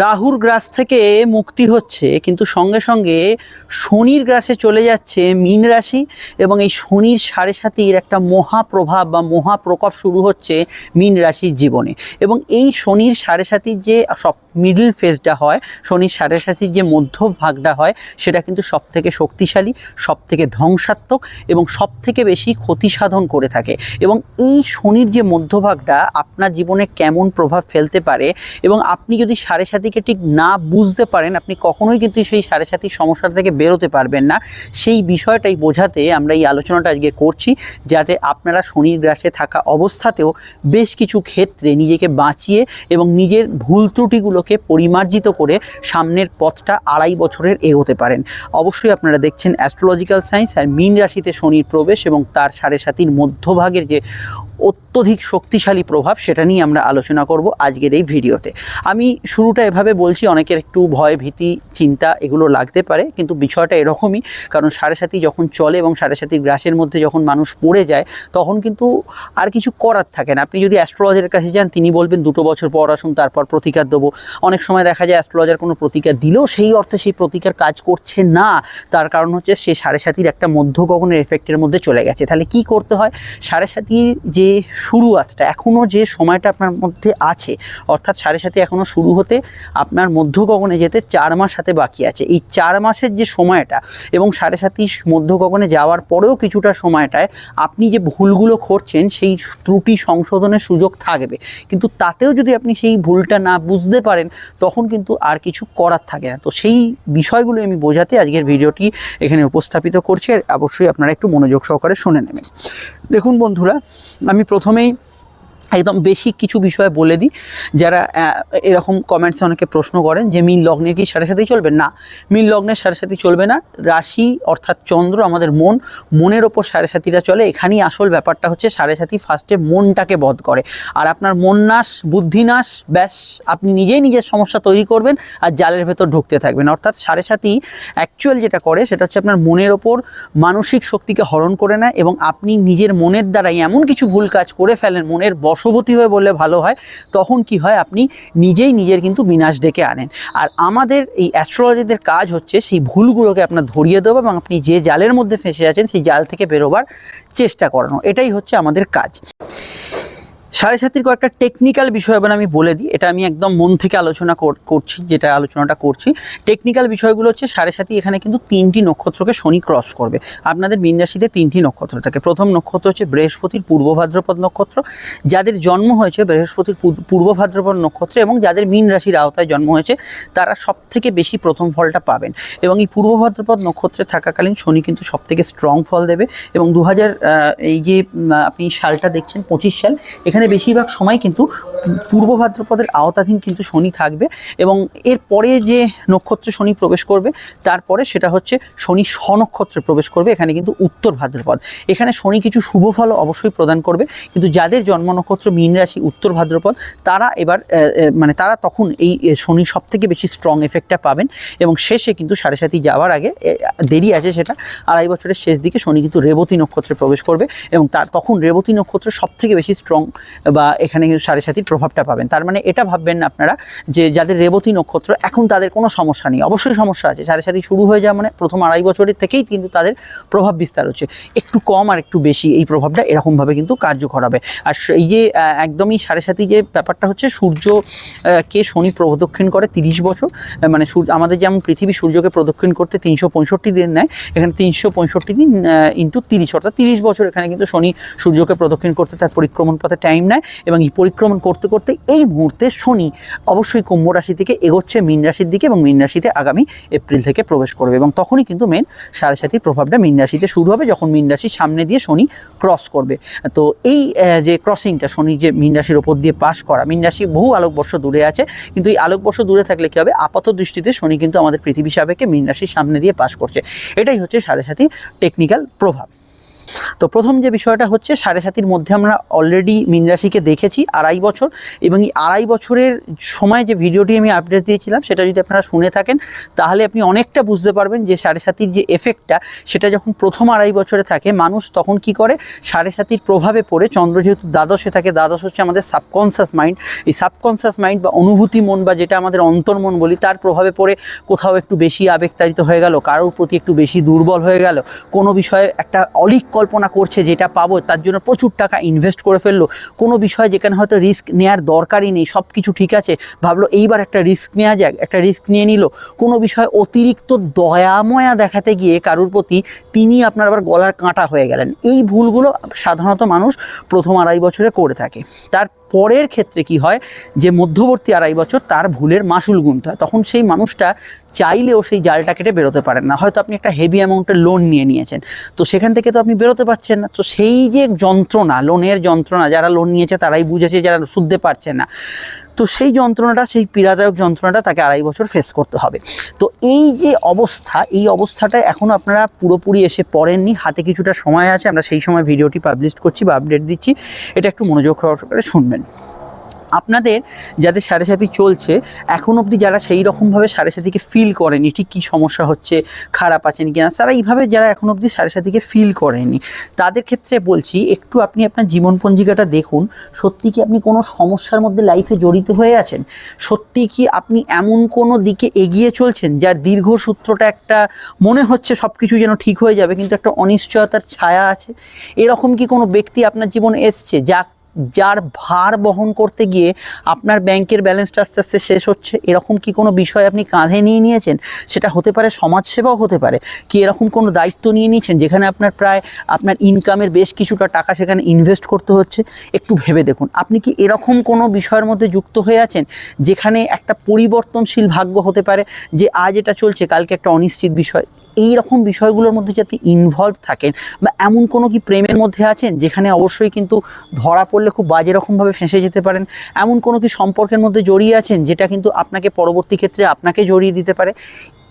রাহুর গ্রাস থেকে মুক্তি হচ্ছে, কিন্তু সঙ্গে সঙ্গে শনির গ্রাসে চলে যাচ্ছে মীন রাশি এবং এই শনির সাড়ে সাতির একটা মহাপ্রভাব বা মহাপ্রকোপ শুরু হচ্ছে মীন রাশির জীবনে। এবং এই শনির সাড়ে সাতির যে সব মিডল ফেজটা হয় শনির সাড়ে সাতির যে মধ্যভাগটা হয়, সেটা কিন্তু সব থেকে শক্তিশালী সব থেকে ধ্বংসাত্মক এবং সব থেকে বেশি ক্ষতি সাধন করে থাকে। এবং এই শনির যে মধ্যভাগটা আপনার জীবনে কেমন প্রভাব ফেলতে পারে এবং আপনি যদি সাড়ে সাতিকে ঠিক না বুঝতে পারেন, আপনি কখনোই কিন্তু সেই সাড়ে সাতির সমস্যা থেকে বেরোতে পারবেন না। সেই বিষয়টাই বোঝাতে আমরা এই আলোচনাটা আজকে করছি, যাতে আপনারা শনির গ্রাসে থাকা অবস্থাতেও বেশ কিছু ক্ষেত্রে নিজেকে বাঁচিয়ে এবং নিজের ভুল ত্রুটিগুলোকে পরিমার্জিত করে সামনের পথটা আড়াই বছরের এগোতে পারেন। অবশ্যই আপনারা দেখছেন অ্যাস্ট্রোলজিক্যাল সায়েন্স আর মীন রাশিতে শনির প্রবেশ এবং তার সাড়ে সাতির মধ্যভাগের যে অত্যধিক শক্তিশালী প্রভাব সেটা নিয়ে আমরা আলোচনা করব আজকের এই ভিডিওতে। আমি শুরুটা এভাবে বলছি, অনেকের একটু ভয়, ভীতি, চিন্তা এগুলো লাগতে পারে, কিন্তু বিষয়টা এরকমই, কারণ সাড়ে সাতি যখন চলে এবং সাড়ে সাতির গ্রাসের মধ্যে যখন মানুষ পড়ে যায়, তখন কিন্তু আর কিছু করার থাকে না। আপনি যদি অ্যাস্ট্রোলজারের কাছে যান, তিনি বলবেন, দুটো বছর পর আসুন, তারপর প্রতিকার দেবো। অনেক সময় দেখা যায় অ্যাস্ট্রোলজার কোনো প্রতিকার দিলেও সেই অর্থে সেই প্রতিকার কাজ করছে না। তার কারণ হচ্ছে সে সাড়ে সাতির একটা মধ্য গগনের এফেক্টের মধ্যে চলে গেছে। তাহলে কি করতে হয়? সাড়ে সাতির যে শুরুয়াতটা এখনও যে সময়টা আপনার মধ্যে আছে, অর্থাৎ সাড়ে সাথে এখনও শুরু হতে আপনার মধ্য গগনে যেতে চার মাস হাতে বাকি আছে। এই চার মাসের যে সময়টা এবং সাড়ে সাতি মধ্য গগনে যাওয়ার পরেও কিছুটা সময়টায় আপনি যে ভুলগুলো করছেন, সেই ত্রুটি সংশোধনের সুযোগ থাকবে। কিন্তু তাতেও যদি আপনি সেই ভুলটা না বুঝতে পারেন তখন কিন্তু আর কিছু করার থাকে না। তো সেই বিষয়গুলো আমি বোঝাতে আজকের ভিডিওটি এখানে উপস্থাপিত করছি। আর অবশ্যই আপনারা একটু মনোযোগ সহকারে শুনে নেবেন। দেখুন বন্ধুরা, আমি প্রথমেই একদম বেসিক কিছু বিষয় বলে দিই। যারা এরকম কমেন্টসে অনেকে প্রশ্ন করেন যে, মিন লগ্নে কি সাড়ে সাথেই চলবে? না, মিন লগ্নের সাড়ে সাথী চলবে না। রাশি অর্থাৎ চন্দ্র আমাদের মন, মনের ওপর সাড়ে সাথীরা চলে। এখানেই আসল ব্যাপারটা হচ্ছে সাড়ে সাথী ফার্স্টে মনটাকে বধ করে। আর আপনার মন নাশ বুদ্ধি নাশ ব্যাস, আপনি নিজেই নিজের সমস্যা তৈরি করবেন আর জালের ভেতর ঢুকতে থাকবেন। অর্থাৎ সাড়ে সাথী অ্যাকচুয়াল যেটা করে, সেটা হচ্ছে আপনার মনের ওপর মানসিক শক্তিকে হরণ করে নেয় এবং আপনি নিজের মনের দ্বারাই এমন কিছু ভুল কাজ করে ফেলেন, মনের বশবতী হয়ে বললে ভালো হয়, তখন কি হয় আপনি নিজেই নিজের কিন্তু বিনাশ ডেকে আনেন। আর আমাদের এই অ্যাস্ট্রোলজিদের কাজ হচ্ছে সেই ভুলগুলোকে আপনার ধরিয়ে দেবো এবং আপনি যে জালের মধ্যে ফেঁসে আছেন সেই জাল থেকে বেরোবার চেষ্টা করানো। এটাই হচ্ছে আমাদের কাজ। সাড়ে সাতির কয়েকটা টেকনিক্যাল বিষয় এবার আমি বলে দিই। এটা আমি একদম মন থেকে আলোচনা কর- করছি, যেটা আলোচনাটা করছি। টেকনিক্যাল বিষয়গুলো হচ্ছে সাড়ে সাতি এখানে কিন্তু তিনটি নক্ষত্রকে শনি ক্রস করবে। আপনাদের মীন রাশিতে তিনটি নক্ষত্র থাকে। প্রথম নক্ষত্র হচ্ছে বৃহস্পতির পূর্ব ভাদ্রপদ নক্ষত্র। যাদের জন্ম হয়েছে বৃহস্পতির পূর্ব ভাদ্রপদ নক্ষত্রে এবং যাদের মীন রাশির আওতায় জন্ম হয়েছে, তারা সব থেকে বেশি প্রথম ফলটা পাবেন। এবং এই পূর্ব ভাদ্রপদ নক্ষত্রে থাকাকালীন শনি কিন্তু সব থেকে স্ট্রং ফল দেবে। এবং দু হাজার এই যে আপনি সালটা দেখছেন পঁচিশ সাল, এখানে বেশিরভাগ সময় কিন্তু পূর্ব ভাদ্রপদের আওতাধীন কিন্তু শনি থাকবে এবং এর পরে যে নক্ষত্রে শনি প্রবেশ করবে তারপরে সেটা হচ্ছে শনি স্বনক্ষত্রে প্রবেশ করবে, এখানে কিন্তু উত্তর ভাদ্রপদ। এখানে শনি কিছু শুভ ফল অবশ্যই প্রদান করবে, কিন্তু যাদের জন্ম নক্ষত্র মীন রাশি উত্তর ভাদ্রপদ, তারা এবার মানে তারা তখন এই শনি সব থেকে বেশি স্ট্রং এফেক্টটা পাবেন এবং শেষে কিন্তু সাড়ে সাতি যাওয়ার আগে দেরি আছে সেটা, আড়াই বছরের শেষ দিকে শনি কিন্তু রেবতী নক্ষত্রে প্রবেশ করবে এবং তার, তখন রেবতী নক্ষত্র সব থেকে বেশি স্ট্রং বা এখানে কিন্তু সাড়ে সাতির প্রভাবটা পাবেন। তার মানে এটা ভাববেন না আপনারা যে যাদের রেবতী নক্ষত্র, এখন তাদের কোনো সমস্যা নেই। অবশ্যই সমস্যা আছে। সাড়ে সাতি শুরু হয়ে যাওয়া মানে প্রথম আড়াই বছরের থেকেই কিন্তু তাদের প্রভাব বিস্তার হচ্ছে। একটু কম আর একটু বেশি এই প্রভাবটা এরকমভাবে কিন্তু কার্যকর হবে। আর এই যে একদমই সাড়ে সাতি যে ব্যাপারটা হচ্ছে, সূর্য কে শনি প্রদক্ষিণ করে তিরিশ বছর মানে আমাদের যেমন পৃথিবী সূর্যকে প্রদক্ষিণ করতে তিনশো পঁয়ষট্টি দিন নেয়, এখানে তিনশো পঁয়ষট্টি দিন ইন্টু তিরিশ, অর্থাৎ তিরিশ বছর এখানে কিন্তু শনি সূর্যকে প্রদক্ষিণ করতে তার পরিক্রমণ পথে টাইম নেয় এবং এই পরিক্রমণ করতে করতে এই মুহূর্তে শনি অবশ্যই কুম্ভ রাশি থেকে এগোচ্ছে, মীন রাশির দিকে এবং মীন রাশিতে আগামী এপ্রিল থেকে প্রবেশ করবে এবং তখনই কিন্তু মেন সাড়ে সাতির প্রভাবটা মীন রাশিতে শুরু হবে যখন মীন রাশির সামনে দিয়ে শনি ক্রস করবে। তো এই যে ক্রসিংটা শনি যে মীন রাশির ওপর দিয়ে পাস করা, মীন রাশি বহু আলোকবর্ষ দূরে আছে, কিন্তু এই আলোকবর্ষ দূরে থাকলে কী হবে? আপাত দৃষ্টিতে শনি কিন্তু আমাদের পৃথিবী সাবেকে মীন রাশির সামনে দিয়ে পাস করছে। এটাই হচ্ছে সাড়ে সাতির টেকনিক্যাল প্রভাব। তো প্রথম যে বিষয়টা হচ্ছে, সাড়ে সাতির মধ্যে আমরা অলরেডি মীন রাশিকে দেখেছি, আড়াই বছর। এবং এই আড়াই বছরের সময় যে ভিডিওটি আমি আপডেট দিয়েছিলাম, সেটা যদি আপনারা শুনে থাকেন, তাহলে আপনি অনেকটা বুঝতে পারবেন যে সাড়ে সাতির যে এফেক্টটা সেটা যখন প্রথম আড়াই বছরে থাকে, মানুষ তখন কি করে? সাড়ে সাতির প্রভাবে পড়ে, চন্দ্র যেহেতু দ্বাদশে থাকে, দ্বাদশ হচ্ছে আমাদের সাবকনসিয়াস মাইন্ড এই সাবকনসিয়াস মাইন্ড বা অনুভূতি মন বা যেটা আমাদের অন্তর্মন বলি, তার প্রভাবে পড়ে কোথাও একটু বেশি আবেগতাড়িত হয়ে গেল, কারোর প্রতি একটু বেশি দুর্বল হয়ে গেল, কোনো বিষয়ে একটা অলিক কল্পনা করছে, যেটা পাবো, তার জন্য প্রচুর টাকা ইনভেস্ট করে ফেলল। কোনো বিষয় যেখানে হয়তো রিস্ক নেওয়ার দরকারই নেই সব কিছু ঠিক আছে। ভাবলো এইবার একটা রিস্ক নেওয়া যাক, একটা রিস্ক নিয়ে নিল। কোনো বিষয় অতিরিক্ত দয়াময়া দেখাতে গিয়ে কারুর প্রতি তিনি আপনার আবার গলার কাঁটা হয়ে গেলেন। এই ভুলগুলো সাধারণত মানুষ প্রথম আড়াই বছরে করে থাকে। তার পরের ক্ষেত্রে কি হয়? যে মধ্যবর্তী আড়াই বছর তার ভুলের মাসুল গুনতে হয়। তখন সেই মানুষটা চাইলেও সেই জালটা কেটে বেরোতে পারেন না। হয়তো আপনি একটা হেভি অ্যামাউন্টের লোন নিয়ে নিয়েছেন। তো সেখান থেকে তো আপনি বেরোতে পারছেন না। তো সেই যে যন্ত্রণা লোনের যন্ত্রণা, যারা লোন নিয়েছে তারাই বুঝেছে, যারা শুনতে পারছে না। তো সেই যন্ত্রণাটা, সেই পীড়াদায়ক যন্ত্রণাটা তাকে আড়াই বছর ফেস করতে হবে। তো এই যে অবস্থা, এই অবস্থাটা এখন আপনারা পুরোপুরি এসে পড়েননি। হাতে কিছুটা সময় আছে, আমরা সেই সময় ভিডিওটি পাবলিশ করছি বা আপডেট দিচ্ছি। এটা একটু মনোযোগ সহকারে শুনবেন। আপনাদের যাদের সাড়ে সাথী চলছে, এখন অবধি যারা সেই রকমভাবে সাড়ে সাথীকে ফিল করেনি, ঠিক কী সমস্যা হচ্ছে, খারাপ আছেন কি না তারা এইভাবে যারা এখন অবধি সাড়ে সাথীকে ফিল করেনি, তাদের ক্ষেত্রে বলছি, একটু আপনি আপনার জীবন পঞ্জিকাটা দেখুন, সত্যি কি আপনি কোনো সমস্যার মধ্যে লাইফে জড়িত হয়ে আছেন? সত্যি কি আপনি এমন কোনো দিকে এগিয়ে চলছেন, যার দীর্ঘ সূত্রটা একটা মনে হচ্ছে সব কিছু যেন ঠিক হয়ে যাবে, কিন্তু একটা অনিশ্চয়তার ছায়া আছে? এরকম কি কোনো ব্যক্তি আপনার জীবনে এসছে যা যার ভার বহন করতে গিয়ে আপনার ব্যাংকের ব্যালেন্সটা আস্তে আস্তে শেষ হচ্ছে, এরকম কি কোনো বিষয় আপনি কাঁধে নিয়ে নিয়েছেন? সেটা হতে পারে সমাজসেবাও হতে পারে। কি এরকম কোনো দায়িত্ব নিয়ে নিয়েছেন যেখানে আপনার প্রায় আপনার ইনকামের বেশ কিছুটা টাকা সেখানে ইনভেস্ট করতে হচ্ছে? একটু ভেবে দেখুন। আপনি কি এরকম কোনো বিষয়ের মধ্যে যুক্ত হয়ে আছেন যেখানে একটা পরিবর্তনশীল ভাগ্য হতে পারে যে আজ এটা চলছে, কালকে একটা অনিশ্চিত বিষয়? এই রকম বিষয়গুলোর মধ্যে যদি আপনি ইনভলভ থাকেন বা এমন কোনো কি প্রেমের মধ্যে আছেন যেখানে অবশ্যই কিন্তু ধরা পড়লে খুব বাজে রকমভাবে ফেঁসে যেতে পারেন, এমন কোনো কি সম্পর্কের মধ্যে জড়িয়ে আছেন যেটা কিন্তু আপনাকে পরবর্তী ক্ষেত্রে আপনাকে জড়িয়ে দিতে পারে?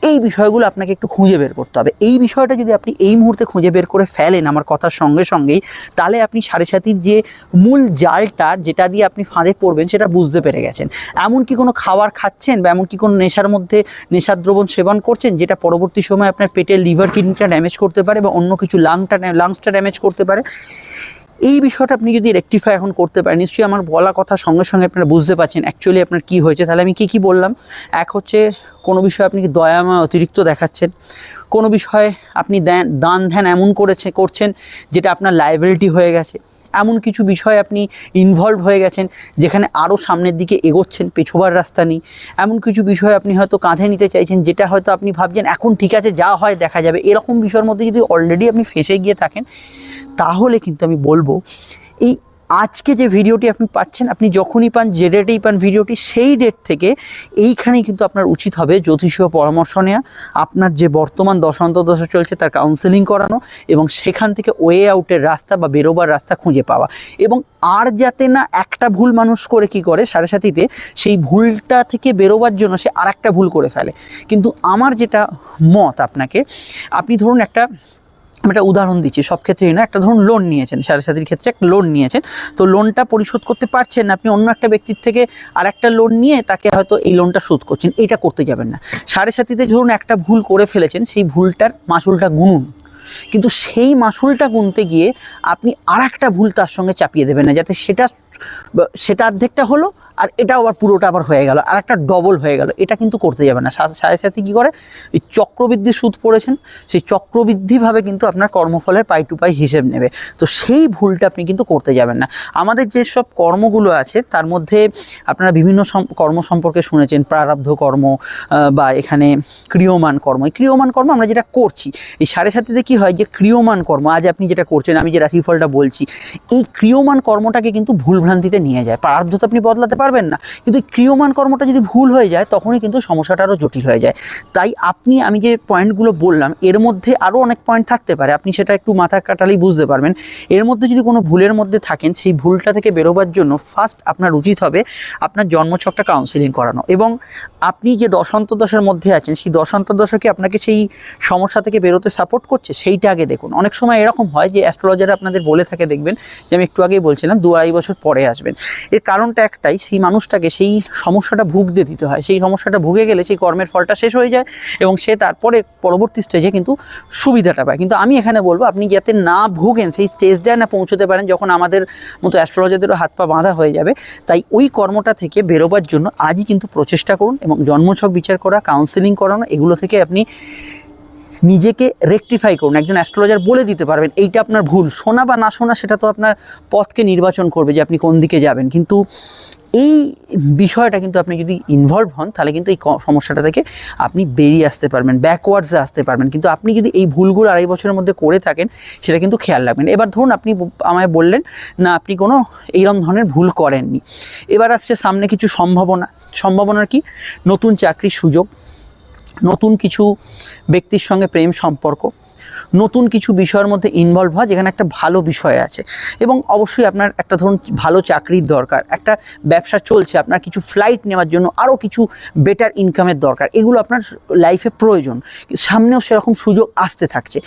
এই বিষয়গুলো আপনাকে একটু খুঁজে বের করতে হবে। এই বিষয়টা যদি আপনি এই মুহূর্তে খুঁজে বের করে ফেলেন আমার কথার সঙ্গে সঙ্গেই, তাহলে আপনি সাড়ে সাতির যে মূল জালটা যেটা দিয়ে আপনি ফাঁদে পড়বেন সেটা বুঝতে পেরে গেছেন। এমন কি কোনো খাবার খাচ্ছেন বা এমন কি কোনো নেশার মধ্যে নেশার দ্রবণ সেবন করছেন যেটা পরবর্তী সময় আপনার পেটের লিভার কিডনিটা ড্যামেজ করতে পারে বা অন্য কিছু লাংটা লাংসটা ড্যামেজ করতে পারে? এই বিষয়টা আপনি যদি রেকটিফাই এখন করতে পারেন, নিশ্চয়ই আমার বলা কথা সঙ্গে সঙ্গে আপনারা বুঝতে পারছেন অ্যাকচুয়ালি আপনার কী হয়েছে। তাহলে আমি কী কী বললাম? এক হচ্ছে কোনো বিষয়ে আপনি কি দয়াময় অতিরিক্ত দেখাচ্ছেন। কোনো বিষয়ে আপনি দান ধ্যান এমন করেছে করছেন যেটা আপনার লাইবিলিটি হয়ে গেছে। এমন কিছু বিষয়ে আপনি ইনভলভ হয়ে গেছেন, যেখানে আরও সামনের দিকে এগোচ্ছেন, পেছোবার রাস্তা নেই। এমন কিছু বিষয় আপনি হয়তো কাঁধে নিতে চাইছেন, যেটা হয়তো আপনি ভাবছেন, এখন ঠিক আছে, যা হয় দেখা যাবে। এরকম বিষয়ের মধ্যে যদি অলরেডি আপনি ফেসে গিয়ে থাকেন, তাহলে কিন্তু আমি বলব, এই আজকে যে ভিডিওটি আপনি পাচ্ছেন, আপনি যখনই পান, যে ডেটেই পান ভিডিওটি, সেই ডেট থেকে এইখানেই কিন্তু আপনার উচিত হবে জ্যোতিষীয় পরামর্শ নেওয়া আপনার যে বর্তমান দশান্তদশা চলছে তার কাউন্সেলিং করানো এবং সেখান থেকে ওয়ে আউটের রাস্তা বা বেরোবার রাস্তা খুঁজে পাওয়া। এবং আর যাতে না একটা ভুল মানুষ করে কি করে, সাড়ে সাথীতে, সেই ভুলটা থেকে বেরোবার জন্য সে আর একটা ভুল করে ফেলে। কিন্তু আমার যেটা মত আপনাকে, আপনি ধরুন একটা আমি একটা উদাহরণ দিচ্ছি, সব ক্ষেত্রেই না, একটা ধরুন লোন নিয়েছেন, সাড়ে সাতির ক্ষেত্রে একটা লোন নিয়েছেন, তো লোনটা পরিশোধ করতে পারছেন আপনি অন্য একটা ব্যক্তির থেকে আর একটা লোন নিয়ে তাকে হয়তো এই লোনটা শোধ করছেন, এটা করতে যাবেন না। সাড়ে সাতিতে ধরুন একটা ভুল করে ফেলেছেন, সেই ভুলটার মাসুলটা গুনুন, কিন্তু সেই মাসুলটা গুনতে গিয়ে আপনি আর একটা ভুল তার সঙ্গে চাপিয়ে দেবেন না, যাতে সেটা সেটা অর্ধেকটা হলো আর এটা আবার পুরোটা আবার হয়ে গেল। আর একটা ডবল হয়ে গেল। এটা কিন্তু করতে যাবে না। সাথে সাথে কী করে? এই চক্রবৃদ্ধি সুদ পড়েছেন। সেই চক্রবৃদ্ধিভাবে কিন্তু আপনার কর্মফলের পাই টু পাই হিসেব নেবে। তো সেই ভুলটা আপনি কিন্তু করতে যাবেন না। আমাদের যেসব কর্মগুলো আছে, তার মধ্যে আপনারা বিভিন্ন কর্ম সম্পর্কে শুনেছেন। প্রারব্ধ কর্ম বা এখানে ক্রিয়মান কর্ম। এই ক্রিয়মান কর্ম আমরা যেটা করছি, এই সাড়ে সাথে কি হয় যে ক্রিয়মান কর্ম, আজ আপনি যেটা করছেন, আমি যে রাশিফলটা বলছি, এই ক্রিয়মান কর্মটাকে কিন্তু ভুলভ্রান্তিতে নিয়ে যায়। প্রারব্ধ তো আপনি বদলাতে পারবেন। না। কিন্তু ক্রিয়মান কর্মটা যদি ভুল হয়ে যায়, তখনই কিন্তু সমস্যাটা আরও জটিল হয়ে যায়। তাই আপনি, আমি যে পয়েন্টগুলো বললাম, এর মধ্যে আরও অনেক পয়েন্ট থাকতে পারে। আপনি সেটা একটু মাথা কাটালেই বুঝতে পারবেন। এর মধ্যে যদি কোনো ভুলের মধ্যে থাকেন, সেই ভুলটা থেকে বেরোবার জন্য ফার্স্ট আপনার উচিত হবে আপনার জন্মছকটা কাউন্সিলিং করানো। এবং আপনি যে দশান্ত দশার মধ্যে আছেন, সেই দশান্ত দশা কি আপনাকে সেই সমস্যা থেকে বেরোতে সাপোর্ট করছে? সেইটা আগে দেখুন। অনেক সময় এরকম হয় যে অ্যাস্ট্রোলজার আপনাদের বলে থাকে, দেখবেন, যে আমি একটু আগেই বলছিলাম, দু আড়াই বছর পরে আসবেন। এর কারণটা একটাই, সেই মানুষটাকে সেই সমস্যাটা ভুগতে দিতে হয়। সেই সমস্যাটা ভুগে গেলে সেই কর্মের ফলটা শেষ হয়ে যায় এবং সে তারপরে পরবর্তী স্টেজে কিন্তু সুবিধাটা পায়। কিন্তু আমি এখানে বলব, আপনি যাতে না ভুগেন, সেই স্টেজটায় না পৌঁছতে পারেন, যখন আমাদের মতো অ্যাস্ট্রোলজারদেরও হাত পা বাঁধা হয়ে যাবে, তাই ওই কর্মটা থেকে বেরোবার জন্য আজই কিন্তু প্রচেষ্টা করুন জন্মছক বিচার করা কাউন্সিলিং করানো, এগুলো থেকে আপনি নিজেকে রেকটিফাই করুন। একজন অ্যাস্ট্রোলজার বলে দিতে পারবেন, এইটা আপনার ভুল। শোনা বা না শোনা, সেটা তো আপনার পথকে নির্বাচন করবে যে আপনি কোন দিকে যাবেন। কিন্তু এই বিষয়টা কিন্তু আপনি যদি ইনভলভ হন, তাহলে কিন্তু এই সমস্যাটা থেকে আপনি বেরিয়ে আসতে পারবেন ব্যাকওয়ার্ডসে আসতে পারবেন। কিন্তু আপনি যদি এই ভুলগুলো আড়াই বছরের মধ্যে করে থাকেন, সেটা কিন্তু খেয়াল রাখবেন। এবার ধরুন আপনি আমায় বললেন, না, আপনি কোনো এইরকম ধরনের ভুল করেননি। এবার আসছে সামনে কিছু সম্ভাবনা। সম্ভাবনার কি? নতুন চাকরির সুযোগ, নতুন কিছু ব্যক্তির সঙ্গে প্রেম সম্পর্ক। নতুন কিছু বিষয়ের মধ্যে ইনভলভ হয় যেখানে একটা ভালো বিষয় আছে। এবং অবশ্যই আপনার একটা ধরুন ভালো চাকরির দরকার, একটা ব্যবসা চলছে, আপনার কিছু ফ্লাইট নেওয়ার জন্য আরও কিছু বেটার ইনকামের দরকার, এগুলো আপনার লাইফে প্রয়োজন। সামনেও সেরকম সুযোগ আসতে থাকছে।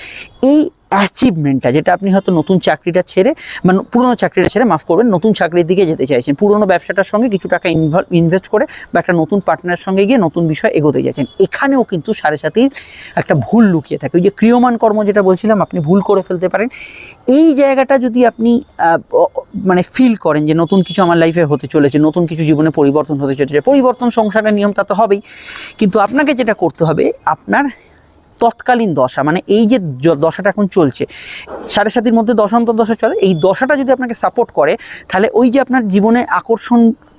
এই অ্যাচিভমেন্টটা যেটা আপনি হয়তো নতুন চাকরিটা ছেড়ে মানে পুরনো চাকরিটা ছেড়ে মাফ করবেন, নতুন চাকরির দিকে যেতে চাইছেন। পুরনো ব্যবসাটার সঙ্গে কিছু টাকা ইনভেস্ট করে বা একটা নতুন পার্টনারের সঙ্গে গিয়ে নতুন বিষয় এগোতে যাচ্ছেন। এখানেও কিন্তু সাড়ে সাথেই একটা ভুল লুকিয়ে থাকে। ওই যে ক্রিয়মান কর্ম যেটা বলছিলাম, আপনি ভুল করে ফেলতে পারেন। এই জায়গাটা যদি আপনি মানে ফিল করেন যে নতুন কিছু আমার লাইফে হতে চলেছে, নতুন কিছু জীবনে পরিবর্তন হতে চলেছে, পরিবর্তন সংসারের নিয়ম তা তো হবেই। কিন্তু আপনাকে যেটা করতে হবে, আপনার তৎকালীন দশা মানে এই যে দশাটা এখন চলছে, সাড়ে সাতির মধ্যে দশান্তর দশা চলে, এই দশাটা যদি আপনাকে সাপোর্ট করে, তাহলে ওই যে আপনার জীবনে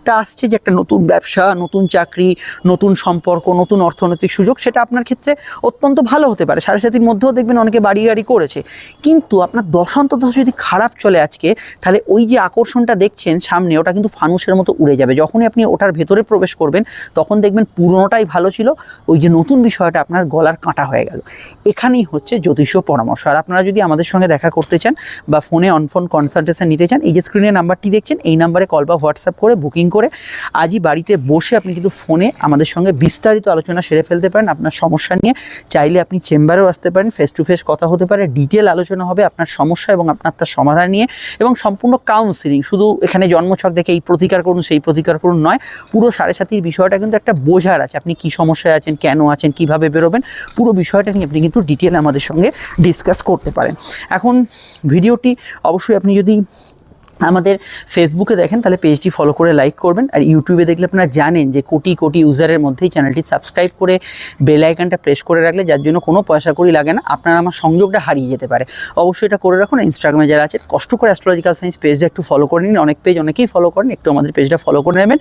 আকর্ষণটা আসছে যে একটা নতুন ব্যবসা, নতুন চাকরি, নতুন সম্পর্ক, নতুন অর্থনৈতিক সুযোগ, সেটা আপনার ক্ষেত্রে অত্যন্ত ভালো হতে পারে। সাড়ে সাতির মধ্যেও দেখবেন অনেকে বাড়ি গাড়ি করেছে। কিন্তু আপনার দশান্ত দশা যদি খারাপ চলে আজকে, তাহলে ওই যে আকর্ষণটা দেখছেন সামনে, ওটা কিন্তু ফানুসের মতো উড়ে যাবে। যখনই আপনি ওটার ভেতরে প্রবেশ করবেন, তখন দেখবেন পুরনোটাই ভালো ছিল। ওই যে নতুন বিষয়টা আপনার গলার কাঁটা হয়ে গেল। এখানেই হচ্ছে জ্যোতিষীয় পরামর্শ। আর আপনারা যদি আমাদের সঙ্গে দেখা করতে চান বা ফোনে অন ফোন কনসালটেশন নিতে চান, এই যে স্ক্রিনে নাম্বারটি দেখছেন, এই নাম্বারে কল বা হোয়াটসঅ্যাপ করে বুকিং করে আজই বাড়িতে বসে আপনি কিন্তু ফোনে আমাদের সঙ্গে বিস্তারিত আলোচনা সেরে ফেলতে পারেন আপনার সমস্যা নিয়ে। চাইলে আপনি চেম্বারেও আসতে পারেন ফেস টু ফেস কথা হতে পারে ডিটেল আলোচনা হবে আপনার সমস্যা এবং আপনার তার সমাধান নিয়ে এবং সম্পূর্ণ কাউন্সিলিং শুধু এখানে জন্মছক দেখে এই প্রতিকার করুন, সেই প্রতিকার করুন নয়, পুরো সাড়ে সাতির বিষয়টা কিন্তু একটা বোঝার আছে, আপনি কি সমস্যায় আছেন, কেন আছেন, কীভাবে বেরোবেন, পুরো বিষয়টা নিয়ে আপনি কিন্তু ডিটেল আমাদের সঙ্গে ডিসকাস করতে পারেন। এখন ভিডিওটি অবশ্যই আপনি যদি আমাদের ফেসবুকে দেখেন, তাহলে পেজটি ফলো করে লাইক করবেন। আর ইউটিউবে দেখলে আপনারা জানেন যে কোটি কোটি ইউজারের মধ্যেই চ্যানেলটি সাবস্ক্রাইব করে বেল আইকনটা প্রেস করে রাখলে যার জন্য কোনো পয়সা করি লাগে না, আপনারা আমার সংযোগটা হারিয়ে যেতে পারে। অবশ্যই এটা করে রাখুন। ইনস্টাগ্রামে যারা আছে কষ্ট করে অ্যাস্ট্রোলজিক্যাল সায়েন্স পেজটা একটু ফলো করে নিন। অনেক পেজ অনেকেই ফলো করেন, একটু আমাদের পেজটা ফলো করে নেবেন।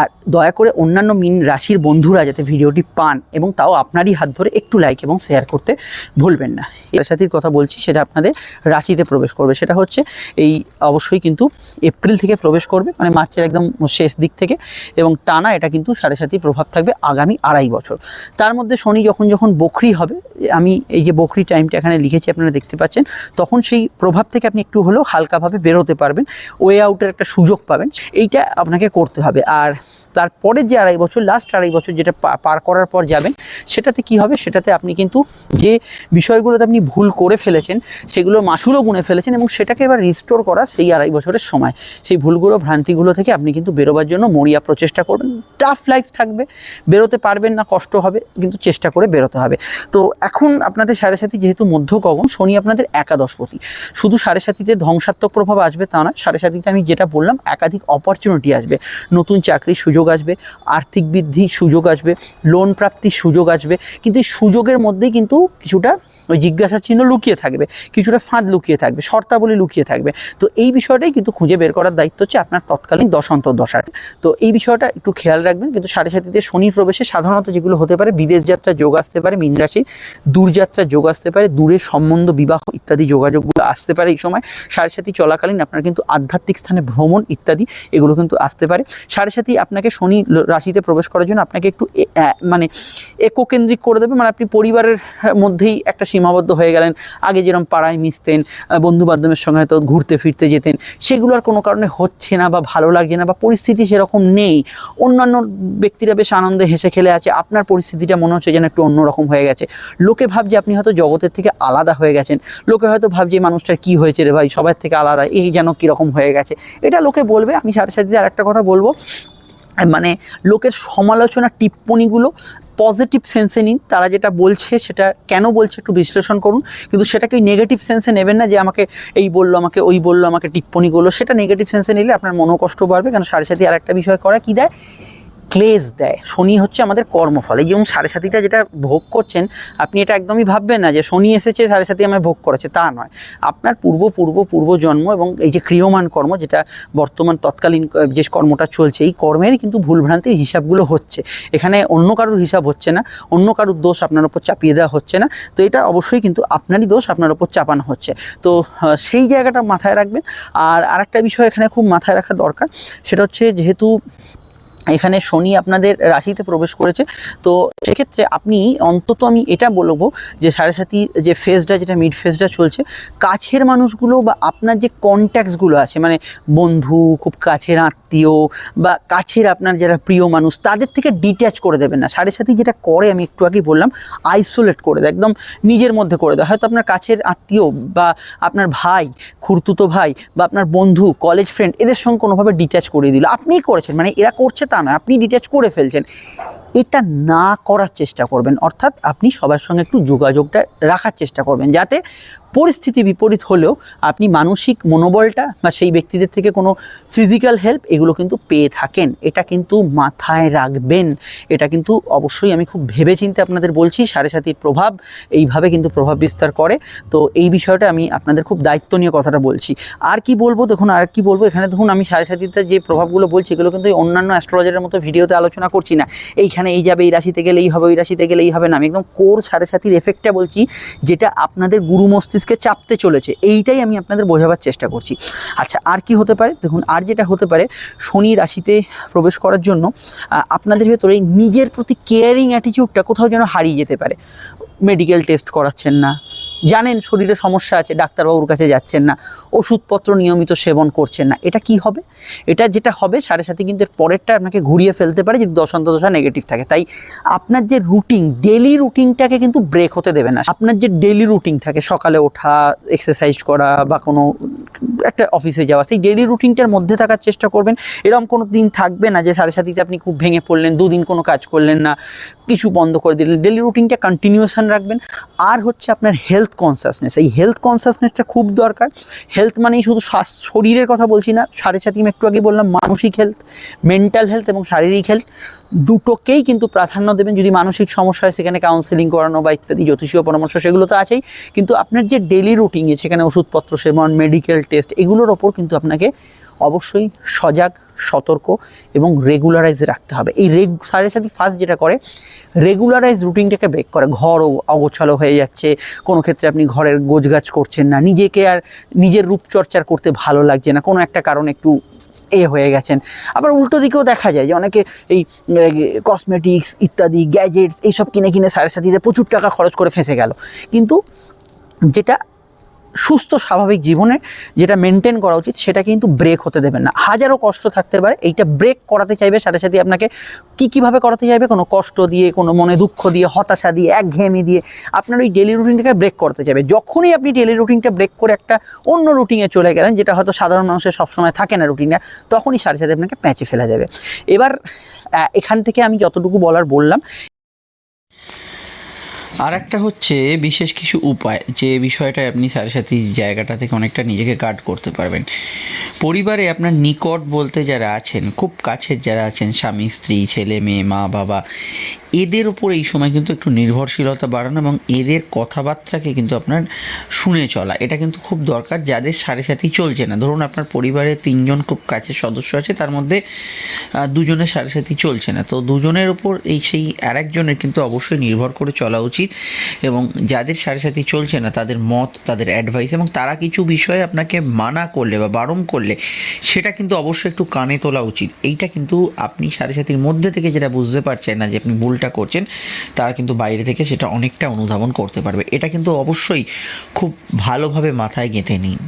আর দয়া করে অন্যান্য মিন রাশির বন্ধুরা যাতে ভিডিওটি পান এবং তাও আপনারই হাত ধরে একটু লাইক এবং শেয়ার করতে ভুলবেন না। এর সাথে কথা বলছি, সেটা আপনাদের রাশিতে প্রবেশ করবে। সেটা হচ্ছে এই অবশ্যই কিন্তু এপ্রিল থেকে প্রবেশ করবে মানে মার্চের একদম শেষ দিক থেকে, এবং টানা এটা কিন্তু সাড়ে সাতই প্রভাব থাকবে আগামী আড়াই বছর। তার মধ্যে শনি যখন যখন বকরি হবে, আমি এই যে বকরি টাইমটা এখানে লিখেছি, আপনারা দেখতে পাচ্ছেন, তখন সেই প্রভাব থেকে আপনি একটু হলেও হালকাভাবে বেরোতে পারবেন, ওয়ে আউটের একটা সুযোগ পাবেন, এইটা আপনাকে করতে হবে। আর তারপরের যে আড়াই বছর লাস্ট আড়াই বছর যেটা পার করার পর যাবেন, সেটাতে কি হবে? সেটাতে আপনি কিন্তু যে বিষয়গুলোতে আপনি ভুল করে ফেলেছেন, সেগুলো মাসুলও গুনে ফেলেছেন এবং সেটাকে এবার রিস্টোর করা সেই আড়াই বছরের সময়। সেই ভুলগুলো, ভ্রান্তিগুলো থেকে আপনি কিন্তু বেরোবার জন্য মরিয়া প্রচেষ্টা করবেন। টাফ লাইফ থাকবে, বেরোতে পারবেন না, কষ্ট হবে, কিন্তু চেষ্টা করে বেরোতে হবে। তো এখন আপনাদের সাড়ে সাথী যেহেতু মধ্য গগন শনি আপনাদের একাদশপতি। শুধু সাড়ে সাথীতে ধ্বংসাত্মক প্রভাব আসবে তা নয় সাড়ে সাথীতে আমি যেটা বললাম, একাধিক অপরচুনিটি আসবে। নতুন চাকরির সুযোগ আসবে, আর্থিক বৃদ্ধির সুযোগ আসবে লোন প্রাপ্তির সুযোগ আসবে। কিন্তু এই সুযোগের মধ্যেই কিন্তু কিছুটা ওই জিজ্ঞাসা চিহ্ন লুকিয়ে থাকবে, কিছুটা ফাঁদ লুকিয়ে থাকবে, শর্তাবলী লুকিয়ে থাকবে। তো এই বিষয়টাই কিন্তু খুঁজে বের করার দায়িত্ব হচ্ছে আপনার তৎকালীন দশান্তর দশার। তো এই বিষয়টা একটু খেয়াল রাখবেন, কিন্তু সাড়ে সাতিতে শনির প্রবেশে সাধারণত যেগুলো হতে পারে, বিদেশ যাত্রা যোগ আসতে পারে, মীন রাশি দূরযাত্রা যোগ আসতে পারে দূরের সম্বন্ধ, বিবাহ ইত্যাদি যোগাযোগগুলো আসতে পারে এই সময়। সাড়ে সাথী চলাকালীন আপনার কিন্তু আধ্যাত্মিক স্থানে ভ্রমণ ইত্যাদি এগুলো কিন্তু আসতে পারে। সাড়ে সাথী আপনাকে শনি রাশিতে প্রবেশ করার জন্য আপনাকে একটু মানে এককেন্দ্রিক করে দেবে মানে আপনি পরিবারের মধ্যেই একটা সীমাবদ্ধ হয়ে গেলেন। আগে যেরকম পাড়ায় মিশতেন বন্ধু বান্ধবের সঙ্গে হয়তো ঘুরতে ফিরতে যেতেন, সেগুলো আর কোনো কারণে হচ্ছে না বা ভালো লাগছে না বা পরিস্থিতি সেরকম নেই। অন্যান্য ব্যক্তিরা বেশ আনন্দে হেসে খেলে আছে, আপনার পরিস্থিতিটা মনে হচ্ছে যেন একটু অন্যরকম হয়ে গেছে। লোকে ভাবছে আপনি হয়তো জগতের থেকে আলাদা হয়ে গেছেন, লোকে হয়তো ভাবছে এই মানুষটার কী হয়েছে রে ভাই, সবার থেকে আলাদা, এই যেন কীরকম হয়ে গেছে। এটা লোকে বলবে, আমি সাথে সাথে আর একটা কথা বলব। মানে লোকের সমালোচনা টিপ্পণীগুলো পজিটিভ সেন্সে নিন। তারা যেটা বলছে সেটা কেন বলছে একটু বিশ্লেষণ করুন। কিন্তু সেটাকে নেগেটিভ সেন্সে নেবেন না যে আমাকে এই বলল, আমাকে ওই বলল, আমাকে টিপ্পণী করল। সেটা নেগেটিভ সেন্সে নিলে আপনার মনোকষ্ট বাড়বে। কারণ সাড়ে সাথে আর একটা বিষয় করা কী দেয়? ক্লেজ দেয়। শনি হচ্ছে আমাদের কর্মফল। এই যেমন সাড়ে সাতিটা যেটা ভোগ করছেন, আপনি এটা একদমই ভাববেন না যে শনি এসেছে, সাড়ে সাথে আমায় ভোগ করেছে, তা নয়। আপনার পূর্ব পূর্ব পূর্ব জন্ম এবং এই যে ক্রিয়মান কর্ম, যেটা বর্তমান তৎকালীন যে কর্মটা চলছে, এই কর্মেরই কিন্তু ভুলভ্রান্তির হিসাবগুলো হচ্ছে। এখানে অন্য কারোর হিসাব হচ্ছে না, অন্য কারোর দোষ আপনার ওপর চাপিয়ে দেওয়া হচ্ছে না। তো এটা অবশ্যই কিন্তু আপনারই দোষ, আপনার ওপর চাপানো হচ্ছে। তো সেই জায়গাটা মাথায় রাখবেন। আর আরেকটা বিষয় এখানে খুব মাথায় রাখা দরকার, সেটা হচ্ছে যেহেতু এখানে শনি আপনাদের রাশিতে প্রবেশ করেছে। তো সেক্ষেত্রে আপনি অন্তত আমি এটা বলব যে সাড়ে সাতির যে ফেজটা যেটা মিড ফেজটা চলছে, কাছের মানুষগুলো বা আপনার যে কন্ট্যাক্টসগুলো আছে মানে বন্ধু, খুব কাছের আত্মীয় বা কাছের আপনার যারা প্রিয় মানুষ, তাদের থেকে ডিট্যাচ করে দেবেন না। সাড়ে সাথে যেটা করে, আমি একটু আগেই বললাম আইসোলেট করে দেয়, একদম নিজের মধ্যে করে দেয়। হয়তো আপনার কাছের আত্মীয় বা আপনার ভাই খুড়তুতো ভাই বা আপনার বন্ধু কলেজ ফ্রেন্ড এদের সঙ্গে কোনোভাবে ডিট্যাচ করিয়ে দিল। আপনিই করেছেন মানে এরা করছে তা নয় আপনি ডিটাচ করে ফেলছেন। এটা না করার চেষ্টা করবেন। অর্থাৎ আপনি সবার সঙ্গে একটু যোগাযোগটা রাখার চেষ্টা করবেন। যাতে পরিস্থিতি বিপরীত হলেও আপনি মানসিক মনোবলটা বা সেই ব্যক্তিদের থেকে কোনো ফিজিক্যাল হেল্প এগুলো কিন্তু পেয়ে থাকেন। এটা কিন্তু মাথায় রাখবেন। এটা কিন্তু অবশ্যই আমি খুব ভেবেচিন্তে আপনাদের বলছি, সাড়ে সাতির প্রভাব এইভাবে কিন্তু প্রভাব বিস্তার করে। তো এই বিষয়টা আমি আপনাদের খুব দায়িত্ব নিয়ে কথাটা বলছি। আর কি বলব দেখুন, আর কি বলব এখানে দেখুন, আমি সাড়ে সাতিতে যে প্রভাবগুলো বলছি, এগুলো কিন্তু অন্যান্য অ্যাস্ট্রোলজারের মতো ভিডিওতে আলোচনা করছি না। এইখানে এই যাবে, এই রাশিতে গেলে এই হবে, ওই রাশিতে গেলে এই হবে না। আমি একদম কোর সাড়ে সাতির এফেক্টটা বলছি, যেটা আপনাদের গুরু মস্তিষ্কে চাপতে চলেছে। এইটাই আমি আপনাদের বোঝাবার চেষ্টা করছি। আচ্ছা আর কি হতে পারে? দেখুন, আর যেটা হতে পারে, শনি রাশিতে প্রবেশ করার জন্য আপনাদের ভেতরে নিজের প্রতি কেয়ারিং অ্যাটিটিউডটা কোথাও যেন হারিয়ে যেতে পারে। মেডিকেল টেস্ট করাচ্ছেন না জানেন শরীরে সমস্যা আছে, ডাক্তারবাবুর কাছে যাচ্ছেন না, ওষুধপত্র নিয়মিত সেবন করছেন না, এটা কি হবে? এটা যেটা হবে, সাড়ে সাথে কিন্তু এর পরেরটা আপনাকে ঘুরিয়ে ফেলতে পারে যদি দশান্ত দশা নেগেটিভ থাকে। তাই আপনার যে রুটিন ডেলি রুটিনটাকে কিন্তু ব্রেক হতে দেবে না। আপনার যে ডেলি রুটিন থাকে, সকালে ওঠা এক্সারসাইজ করা বা কোনো একটা অফিসে যাওয়া, সেই ডেলি রুটিনটার মধ্যে থাকার চেষ্টা করবেন। এরকম কোনো দিন থাকবে না যে সাড়ে সাতিতে আপনি খুব ভেঙে পড়লেন, দুদিন কোনো কাজ করলেন না, কিছু বন্ধ করে দিলেন। ডেলি রুটিনটা কন্টিনিউশন রাখবেন। আর হচ্ছে আপনার হেলথ কনসাসনেস এই হেলথ কনসাসনেসটা খুব দরকার। হেলথ মানেই শুধু শরীরের কথা বলছি না, সাড়ে সাথে আমি একটু আগে বললাম, মানসিক হেলথ মেন্টাল হেলথ এবং শারীরিক হেলথ দুটোকেই কিন্তু প্রাধান্য দেবেন যদি মানসিক সমস্যা হয়, সেখানে কাউন্সেলিং করানো বা ইত্যাদি, জ্যোতিষীয় পরামর্শ, সেগুলো তো আছেই। কিন্তু আপনার যে ডেলি রুটিনে সেখানে ওষুধপত্র সেবন মেডিকেল টেস্ট এগুলোর ওপর কিন্তু আপনাকে অবশ্যই সজাগ সতর্ক এবং রেগুলারাইজ রাখতে হবে। এই রেগ সাড়ে সাথে ফার্স্ট যেটা করে রেগুলারাইজ রুটিনটাকে ব্রেক করে। ঘর ও- অগোছালো হয়ে যাচ্ছে। কোনো ক্ষেত্রে আপনি ঘরের গোছগাছ করছেন না। নিজেকে আর নিজের রূপচর্চার করতে ভালো লাগছে না। কোনো একটা কারণ একটু এ হয়ে গেছেন। আবার উল্টো দিকেও দেখা যায় যে অনেকে এই কসমেটিক্স ইত্যাদি গ্যাজেটস এইসব কিনে কিনে সাড়ে সাথীতে প্রচুর টাকা খরচ করে ফেঁসে গেল। কিন্তু যেটা সুস্থ, স্বাভাবিক জীবনে যেটা মেনটেন করা উচিত সেটা কিন্তু ব্রেক হতে দেবেন না। হাজারো কষ্ট থাকতে পারে, এইটা ব্রেক করাতে চাইবে, সাথে সাথে আপনাকে কী কীভাবে করাতে চাইবে? কোনো কষ্ট দিয়ে, কোনো মনে দুঃখ দিয়ে, হতাশা দিয়ে, একঘেয়েমি দিয়ে আপনার ওই ডেলি রুটিনটাকে ব্রেক করতে চাইবে। যখনই আপনি ডেলি রুটিনটা ব্রেক করে একটা অন্য রুটিনে চলে গেলেন, যেটা হয়তো সাধারণ মানুষের সবসময় থাকে না রুটিনে তখনই সাথে সাথে আপনাকে প্যাঁচে ফেলা যাবে এবার এখান থেকে আমি যতটুকু বলার বললাম আর একটা হচ্ছে বিশেষ কিছু উপায়, যে বিষয়টায় আপনি সাথে সাথে জায়গাটা থেকে অনেকটা নিজেকে গার্ড করতে পারবেন। পরিবারে আপনার নিকট বলতে যারা আছেন, খুব কাছের যারা আছেন, স্বামী, স্ত্রী, ছেলে, মেয়ে, মা, বাবা, এদের ওপর এই সময় কিন্তু একটু নির্ভরশীলতা বাড়ানো এবং এদের কথাবার্তাকে কিন্তু আপনার শুনে চলা, এটা কিন্তু খুব দরকার, যাদের সাড়ে সাথেই চলছে না। ধরুন আপনার পরিবারে তিনজন খুব কাছের সদস্য আছে, তার মধ্যে দুজনের সাড়ে সাথে চলছে না। তো দুজনের উপর এই সেই আর একজনের কিন্তু অবশ্যই নির্ভর করে চলা উচিত। উচিত এবং যাদের সাড়ে সাথী চলছে না, তাদের মত, তাদের অ্যাডভাইস এবং তারা কিছু বিষয়ে আপনাকে মানা করলে বা বারণ করলে, সেটা কিন্তু অবশ্যই একটু কানে তোলা উচিত। এইটা কিন্তু আপনি সাড়ে সাথীর মধ্যে থেকে যেটা বুঝতে পারছেন না যে আপনি ভুলটা করছেন, তারা কিন্তু বাইরে থেকে সেটা অনেকটা অনুধাবন করতে পারবে। এটা কিন্তু অবশ্যই খুব ভালোভাবে মাথায় গেঁথে নিন।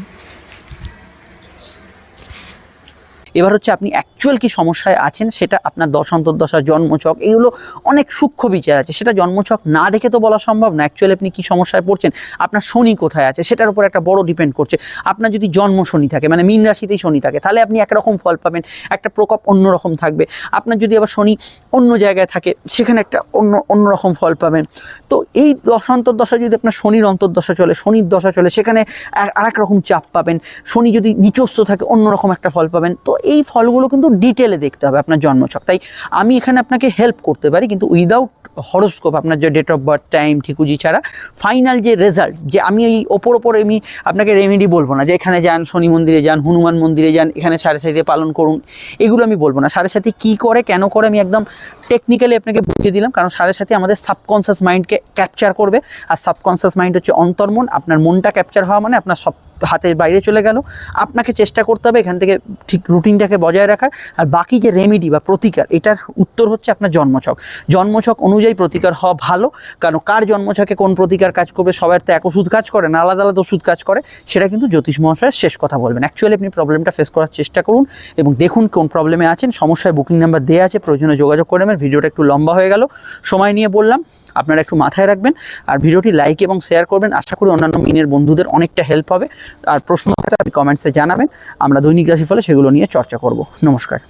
এবার হচ্ছে আপনি অ্যাকচুয়াল কি সমস্যায় আছেন সেটা আপনার দশ অন্তর্দশা, জন্মছক, এগুলো অনেক সূক্ষ্ম বিচার আছে। সেটা জন্মছক না দেখে তো বলা সম্ভব না। অ্যাকচুয়ালি আপনি কি সমস্যায় পড়ছেন? আপনার শনি কোথায় আছে? সেটার উপর একটা বড় ডিপেন্ড করছে। আপনার যদি জন্ম শনি থাকে মানে মীন রাশিতেই শনি থাকে, তাহলে আপনি একরকম ফল পাবেন, একটা প্রকোপ অন্যরকম থাকবে। আপনার যদি আবার শনি অন্য জায়গায় থাকে, সেখানে একটা অন্য, অন্যরকম ফল পাবেন। তো এই দশ অন্তর্দশা যদি আপনার শনির অন্তর্দশা চলে, শনির দশা চলে, সেখানে আর এক রকম চাপ পাবেন। শনি যদি নিচস্ত থাকে, অন্যরকম একটা ফল পাবেন। তো এই ফলগুলো কিন্তু ডিটেলে দেখতে হবে আপনার জন্মছক তাই আমি এখানে আপনাকে হেল্প করতে পারি, কিন্তু উইদাউট হরোস্কোপ আপনার যে ডেট অফ বার্থ টাইম ঠিকুজি ছাড়া ফাইনাল যে রেজাল্ট যে আমি এই ওপর ওপর আমি আপনাকে রেমেডি বলব না, যে এখানে যান, শনি মন্দিরে যান, হনুমান মন্দিরে যান, এখানে সাড়ে সাথে পালন করুন, এগুলো আমি বলব না। সাড়ে সাথে কী করে, কেন করে, আমি একদম টেকনিক্যালি আপনাকে বুঝিয়ে দিলাম, কারণ সাড়ে সাথে আমাদের সাবকনসিয়াস মাইন্ডকে ক্যাপচার করবে, আর সাবকনসিয়াস মাইন্ড হচ্ছে অন্তর্মন, আপনার মনটা ক্যাপচার হওয়া মানে আপনার সব হাতের বাইরে চলে গেল। আপনাকে চেষ্টা করতে হবে এখান থেকে ঠিক রুটিনটাকে বজায় রাখার। আর বাকি যে রেমেডি বা প্রতিকার, এটার উত্তর হচ্ছে আপনার জন্মছক। জন্মছক অনুযায়ী প্রতিকার হওয়া ভালো। কারণ কার জন্মছকে কোন প্রতিকার কাজ করবে, সবার তো এক ওষুধ কাজ করে না, আলাদা আলাদা ওষুধ কাজ করে, সেটা কিন্তু জ্যোতিষ মহাশয়ের শেষ কথা বলবেন। অ্যাকচুয়ালি আপনি প্রবলেমটা ফেস করার চেষ্টা করুন এবং দেখুন কোন প্রবলেমে আছেন। সমস্যায় বুকিং নাম্বার দেওয়া আছে, প্রয়োজনে যোগাযোগ করে নেবেন। ভিডিওটা একটু লম্বা হয়ে গেল। সময় নিয়ে বললাম। আপনারা একটু মাথায় রাখবেন আর ভিডিওটি লাইক এবং শেয়ার করবেন। আশা করি অন্যান্য মিনের বন্ধুদের অনেকটা হেল্প হবে। আর প্রশ্ন থাকলে আপনি কমেন্টসে জানাবেন। আমরা দৈনিক রাশিফলে সেগুলো নিয়ে চর্চা করব। নমস্কার।